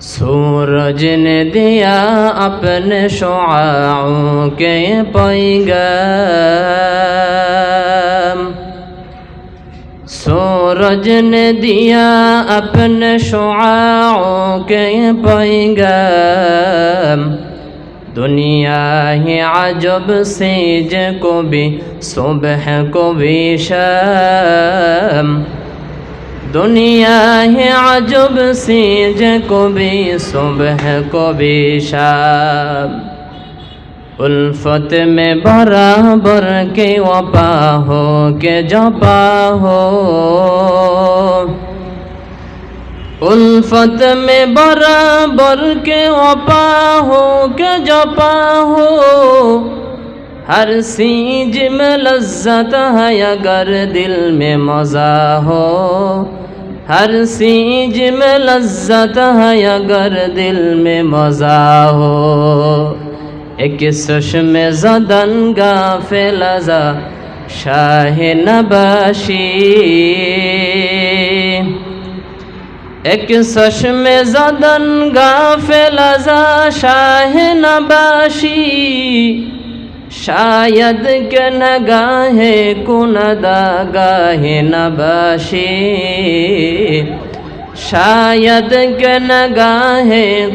سورج نے دیا اپنے شعاعوں کے پیغام۔ سورج نے دیا اپنے شعاعوں کے پیغام۔ دنیا ہی عجب سیج کو بھی، صبح کو بھی شام۔ دنیا ہے عجب سیج کو بھی صبح، کو بھی شاب الفت میں برا بر کے وپا ہو کے جپا ہو۔ الفت میں برابر کے وپا ہو کے جپا ہو۔ ہر سیج میں لذت ہے، اگر دل میں مزہ ہو۔ ہر سیج میں لذت ہے اگر دل میں مزا ہو۔ ایک سش میں زدن گا لزا شاہ نباشی۔ ایک سش میں زدن گا لزا شاہ نباشی۔ شاید کہ نگاہ کندا گاہ نباشی شاید کہ نگاہ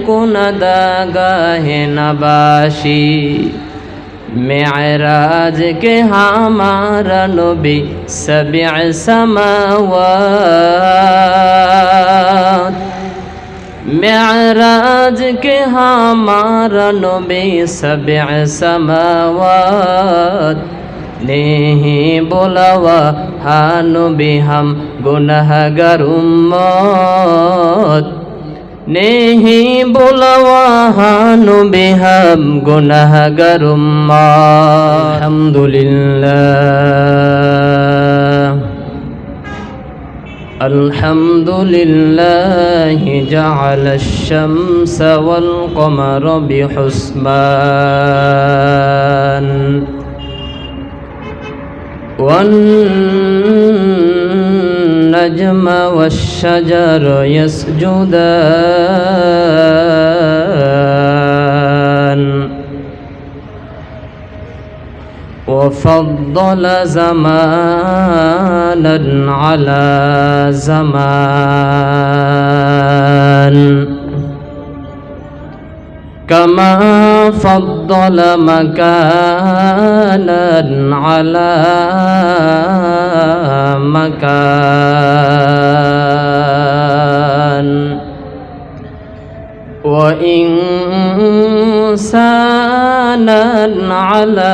کندا گاہ نباشی معراج کے ہمارا نبی سبع سماوات معراج کے ہمارا نبی سبع سماوات نے ہی بلاوا ہاں نبی ہم گنہگار امت نے ہی بلاوا ہاں نبی ہم گنہگار امت الحمدللہ الحمد لله جعل الشمس والقمر بحسبان والنجم والشجر يسجدان وفضل زمانا على زمان. كما فضل مكانا على مكان. وإنسانا على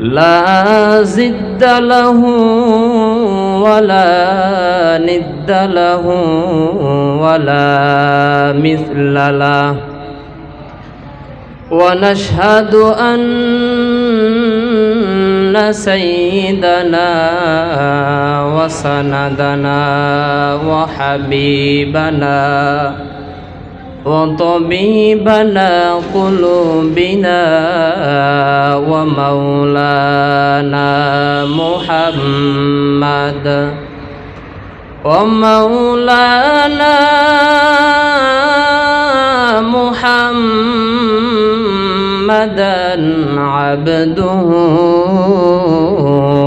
لا زد له ولا ند له ولا مثل له. ونشهد أن سيدنا وسندنا وحبيبنا وطبيبنا قلوبنا ومولانا محمد ومولانا محمدا عبده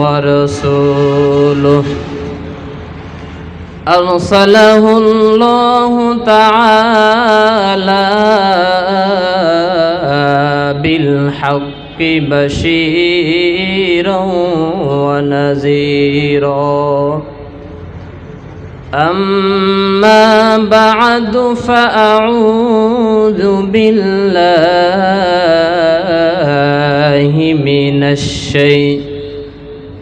ورسوله. أرسله الله تعالى بالحق بشيرا ونذيرا. أما بعد فأعوذ بالله من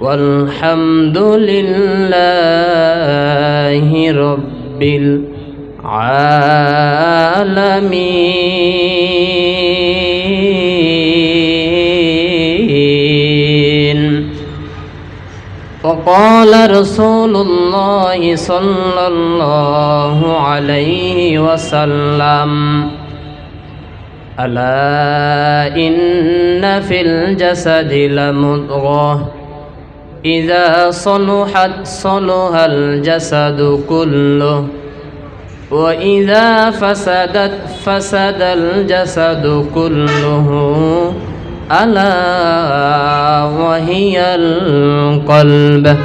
والحمد لله رب العالمين وقال رسول الله صلى الله عليه وسلم ألا إن في الجسد لمضغة إذا صلحت صلح الجسد كله وإذا فسدت فسد الجسد كله ألا وهي القلب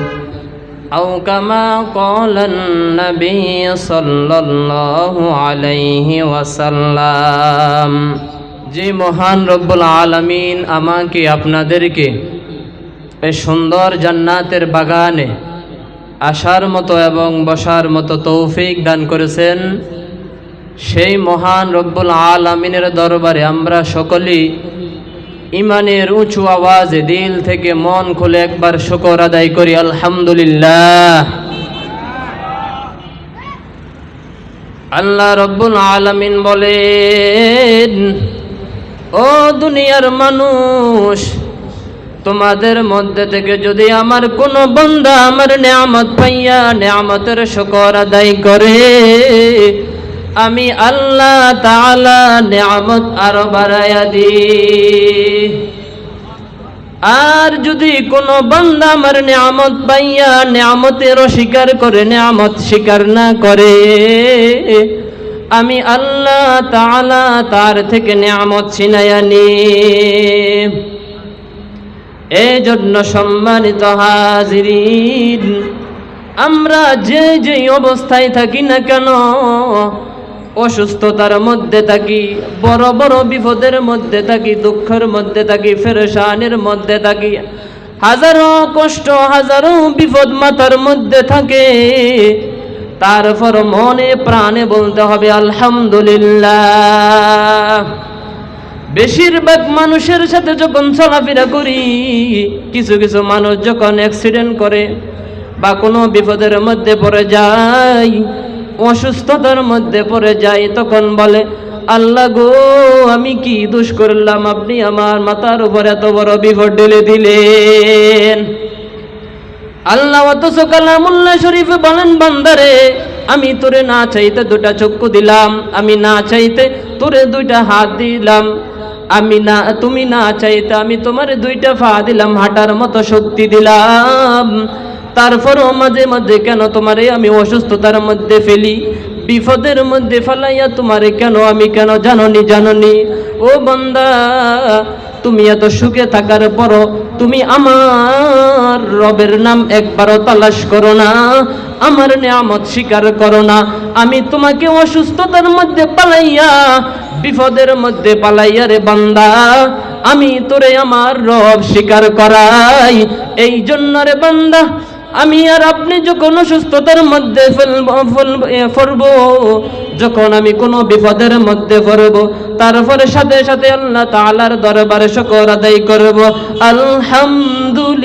أو كما قال النبي صلى الله عليه وسلم যে মহান রব্বুল আলামিন আমাকে আপনাদেরকে এই সুন্দর জান্নাতের বাগানে আসার মতো এবং বসার মতো তৌফিক দান করেছেন সেই মহান রব্বুল আলামিনের দরবারে আমরা সকলেই ইমানের উঁচু আওয়াজে দিল থেকে মন খুলে একবার শুকর আদায় করি, আলহামদুলিল্লাহ। আল্লাহ রব্বুল আলামিন বলেন, ও দুনিয়ার মানুষ তোমাদের মধ্যে থেকে যদি আমার কোনো বন্ধা আমার নেয়ামত পাইয়া নেয়ামতের শুকর আদায় করে, আমি আল্লাহ নেয়ামত আরও বাড়াইয়া দিই। আর যদি কোনো বান্দা আমার নিয়ামত পাইয়া নিয়ামতের অস্বীকার করে, নিয়ামত স্বীকার না করে, আমি আল্লাহ তাআলা তার থেকে নিয়ামত ছিনাইয়া নি এই জন্য সম্মানিত হাজিরিন, আমরা যে যে অবস্থায় থাকি না কেন, অসুস্থতার মধ্যে থাকি, বড় বড় বিপদের মধ্যে থাকি, দুঃখের মধ্যে থাকি ফেরসানের মধ্যে থাকি, হাজারো কষ্ট, হাজারো বিপদ মাথার মধ্যে থাকে। তারপর মনে প্রাণে বলতে হবে, আলহামদুলিল্লাহ। বেশিরভাগ মানুষের সাথে যখন চলাফেরা করি, কিছু কিছু মানুষ যখন অ্যাক্সিডেন্ট করে বা কোনো বিপদের মধ্যে পড়ে যায়, অসুস্থতার মধ্যে পড়ে যায়, তখন বলে, আল্লাহ গো, আমি কি দোষ করলাম? আপনি আমার মাথার উপর এত বড় বিপদ ঢেলে দিলেন। আল্লাহ অথচ কালামুল্লাহ শরীফে বলেন, বান্দারে, আমি তোরে না চাইতে দুটা চক্ষু দিলাম, আমি না চাইতে তোরে দুইটা হাত দিলাম। আমি না, তুমি না চাইতে আমি তোমার দুইটা ফা দিলাম, হাঁটার মতো শক্তি দিলাম। তারপরও মাঝে মাঝে কেন তোমারে আমি অসুস্থতার মধ্যে ফেলি? বিপদের মধ্যে ফেলাইয়া তোমারে কেন আমি কেন জাননি জাননি? ও বন্দা তুমি এত সুখে থাকার পরও তুমি আমার রবের নাম একবারও তালাশ করো না, আমার নিয়ামত স্বীকার করো না। আমি তোমাকে অসুস্থতার মধ্যে পালাইয়া, বিপদের মধ্যে পালাইয়া রে বান্দা, আমি তোরে আমার রব স্বীকার করাই। এই জন্য রে বান্দা, আমি আর আপনি যখন অসুস্থতার মধ্যে ফেলব ফেলব পড়ব যখন আমি কোনো বিপদের মধ্যে পড়ব তারপরে সাথে সাথে আল্লাহ তালার দরবারে শকর আদায় করব। আলহামদুলিল্লাহ।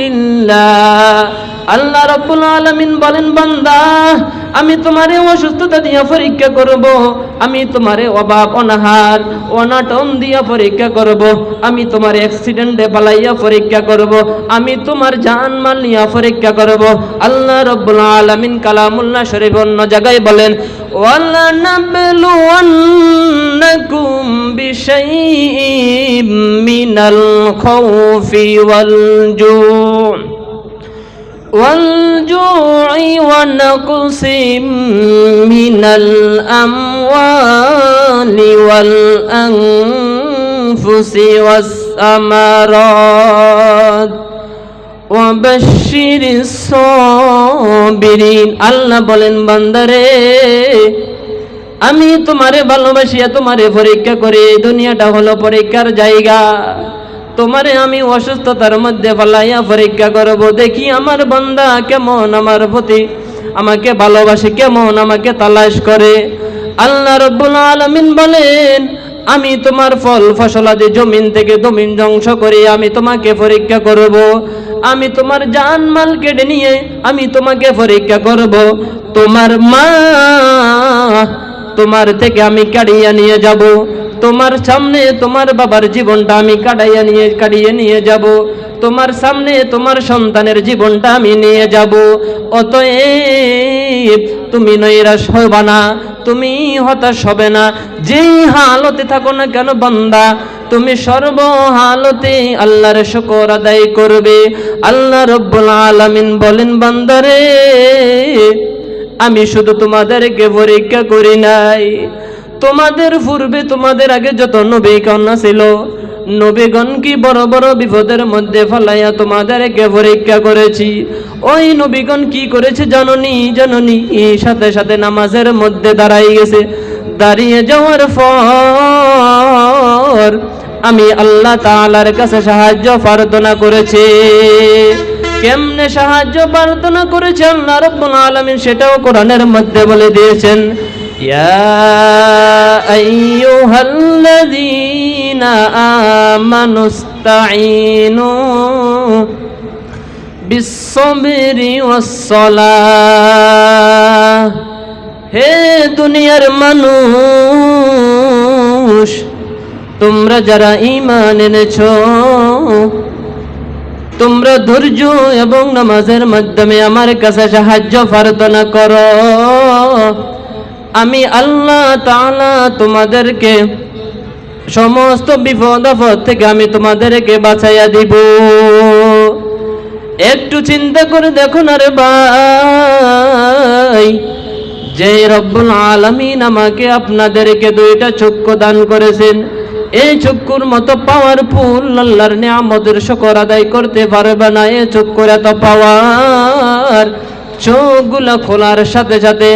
আল্লাহ রাব্বুল আলামিন বলেন, বান্দা, আমি তোমারে অসুস্থতা দিয়া পরীক্ষা করব, আমি তোমারে অভাব অনাহার, অনাটন দিয়া পরীক্ষা করব, আমি তোমার অ্যাক্সিডেন্টে পালাইয়া পরীক্ষা করব, আমি তোমার জান মাল নিয়া পরীক্ষা করব। আল্লাহ রাব্বুল আলামিন কালামুল্লাহ শরীফ অন্য জায়গায় বলেন বিশাইইম মিনাল খাউফি ওয়াল জু' والجوع ونقص من الأموال والأنفس والثمرات وبشر الصابرين আল্লাহ বলেন বান্দারে আমি তোমারে ভালোবাসিয়া তোমারে পরীক্ষা করে এই দুনিয়াটা হলো পরীক্ষার জায়গা তোমারে আমি অসুস্থতার মধ্যে ফলাইয়া পরীক্ষা করব। দেখি আমার বান্দা কেমন, আমার প্রতি আমাকে ভালোবাসে কেমন, আমাকে তালাশ করে। আল্লাহ রব্বুল আলামিন বলেন, আমি তোমার ফল ফসলাদি জমিন থেকে জমিন ধ্বংস করে আমি তোমাকে পরীক্ষা করব। আমি তোমার জান মাল কেটে নিয়ে আমি তোমাকে পরীক্ষা করব। তোমার মা তোমার থেকে আমি কাড়িয়া নিয়ে যাব। তোমার সামনে তোমার বাবার জীবনটা আমি কাটাইয়া নিয়ে, কাটিয়ে নিয়ে যাব। তোমার সামনে তোমার সন্তানের জীবনটা আমি নিয়ে যাব। অতএব তুমি নৈরাশ হবা না, তুমি হতাশ হবে না। যেই হালতে থাকো না কেন বান্দা, তুমি সর্ব হালতে আল্লাহর শুকর আদায় করবে। আল্লাহ রব্বুল আলামিন বলেন, বান্দারে, আমি শুধু তোমাদেরকে পরীক্ষা করি নাই। তোমাদের পূর্বে তোমাদের আগে যত নবী কন্যা ছিল, নবীগণ কি বড় বড় বিপদের মধ্যে ফলাইয়া তোমাদেরকে পরীক্ষা করেছি? ওই নবীগণ কি করেছে জাননি জাননি? সাথে সাথে নামাজের মধ্যে দাঁড়াই গেছে। দাঁড়িয়ে যাওয়ার পর আমি আল্লাহ তাআলার কাছে সাহায্য প্রার্থনা করেছি। কেমনে সাহায্য প্রার্থনা করেছে? আল্লাহ রাব্বুল আলামিন সেটাও কোরআনের মধ্যে বলে দিয়েছেন। يا أيها الذين آمنوا استعينوا بالصبر والصلاة হে দুনিয়ার মানুষ তোমরা যারা ইমান এনেছ তোমরা ধৈর্য এবং নামাজের মাধ্যমে আমার কাছে সাহায্য প্রার্থনা করো আমি আল্লাহ তালা তোমাদেরকে সমস্ত বিপদ আপদ থেকে আমি তোমাদেরকে বাঁচাইয়া দিব। একটু চিন্তা করে দেখো না রে ভাই, যে রব্বুল আলামিন আমাকে আপনাদেরকে দুইটা চক্ষু দান করেছেন, এই চক্ষুর মতো পাওয়ারফুল আল্লাহর নিয়ামতের শকর আদায় করতে পারবে না এই চক্ষুর এত পাওয়ার চোখগুলো খোলার সাথে সাথে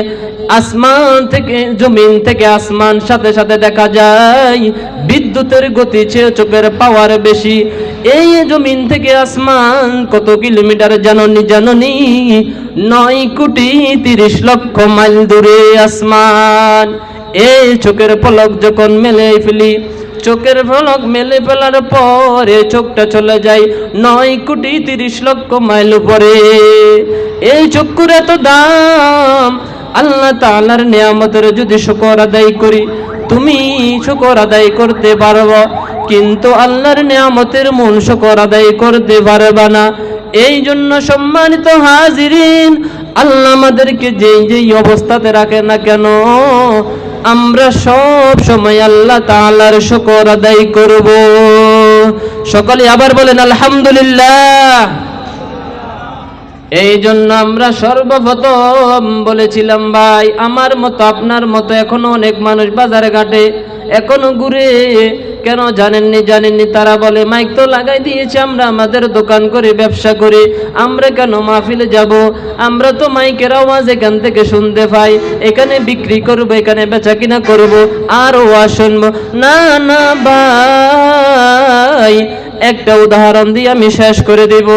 আসমান থেকে, জমিন থেকে আসমান সাথে সাথে দেখা যায়, বিদ্যুতের গতি চেয়ে চোখের পাওয়ার বেশি। এই জমিন থেকে আসমান কত কিলোমিটার জাননি জাননি, নয় কোটি তিরিশ লক্ষ মাইল দূরে আসমান। এই চোখের পলক যখন মেলে ফেলি, চোখের পলক মেলে ফেলার পরে চোখটা চলে যায়, নয় কোটি তিরিশ লক্ষ মাইল পরে এই চক্ষুর এত দাম আল্লাহ তাআলার নিয়ামতের যদি শুকর আদায় করি, তুমি শুকর আদায় করতে পারব, কিন্তু আল্লাহর নিয়ামতের মন শুকর আদায় করতে পারবা না। এই জন্য সম্মানিত হাজিরিন, আল্লাহ আমাদেরকে যেই যেই অবস্থাতে রাখে না কেন, আমরা সব সময় আল্লাহ তাআলার শুকর আদায় করব। সকলে আবার বলেন, আলহামদুলিল্লাহ। এই জন্য আমরা সর্বপ্রথম বলেছিলাম, ভাই, আমার মতো, আপনার মতো এখনও অনেক মানুষ বাজারে ঘাটে, এখনও ঘুরে কেন জানেননি জানেননি? তারা বলে, মাইক তো লাগাই দিয়েছে আমরা, আমাদের দোকান করে, ব্যবসা করি, আমরা কেন মাহফিলে যাব? আমরা তো মাইকের আওয়াজ এখান থেকে শুনতে পাই, এখানে বিক্রি করব, এখানে বেচা কিনা করব, আর ওয়াজ শুনব। না না ভাই একটা উদাহরণ দিয়ে আমি শেষ করে দিব।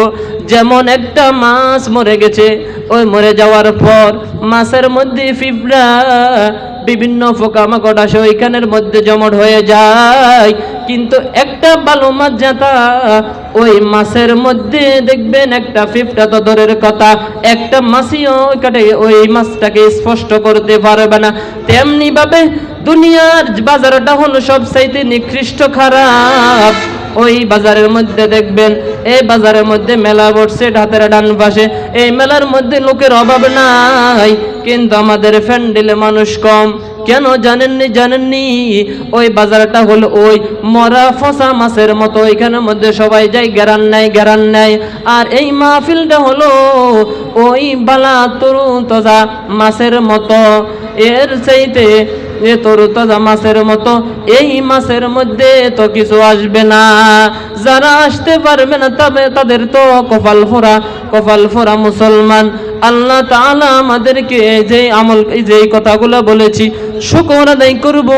যেমন একটা মাছ মরে গেছে, ওই মরে যাওয়ার পর মাছের মধ্যে পিঁপড়া বিভিন্ন পোকামাকড় আসে, ওইখানের মধ্যে জমট হয়ে যায়। কিন্তু একটা ভালো মাছ জাতা ওই মাছের মধ্যে দেখবেন একটা ফিফটা তো কথা। একটা মাছিও ওইখানে ওই মাছটাকে স্পষ্ট করতে পারবে না। তেমনি ভাবে দুনিয়ার বাজারটা হলো সব চাইতে নিকৃষ্ট খারাপ। ওই বাজারের মধ্যে দেখবেন, এই বাজারের মধ্যে মেলা বসছে হাতের ডান পাশে। এই মেলার মধ্যে লোকের অভাব নাই, কিন্তু আমাদের ফ্যান্ডেলে মানুষ কম। কেন জানেননি জানেননি? ওই বাজারটা হলো ওই মরা ফসা মাছের মতো। ওইখানের মধ্যে সবাই যায়, গেরান নেয় গেরান নেয়। আর এই মাহফিলটা হলো ওই বালা তরু তজা মাছের মতো। এর চাইতে এ তরু তাজা মাছের মতো, এই মাছের মধ্যে তো কিছু আসবে না। যারা আসতে পারবে না, তবে তাদের তো কপাল ফোরা কপাল ফোরা মুসলমান। আল্লাহ তাআলা আমাদেরকে যে আমল যে কথাগুলো বলেছি, শুকর আদায় করব।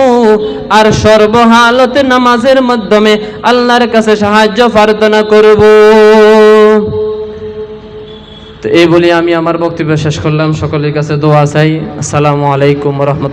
আর সর্বহালতে নামাজের মাধ্যমে আল্লাহর কাছে সাহায্য প্রার্থনা করব। তো এই বলে আমি আমার বক্তব্য শেষ করলাম। সকলের কাছে দোয়া চাই। আসসালামু আলাইকুম রহমত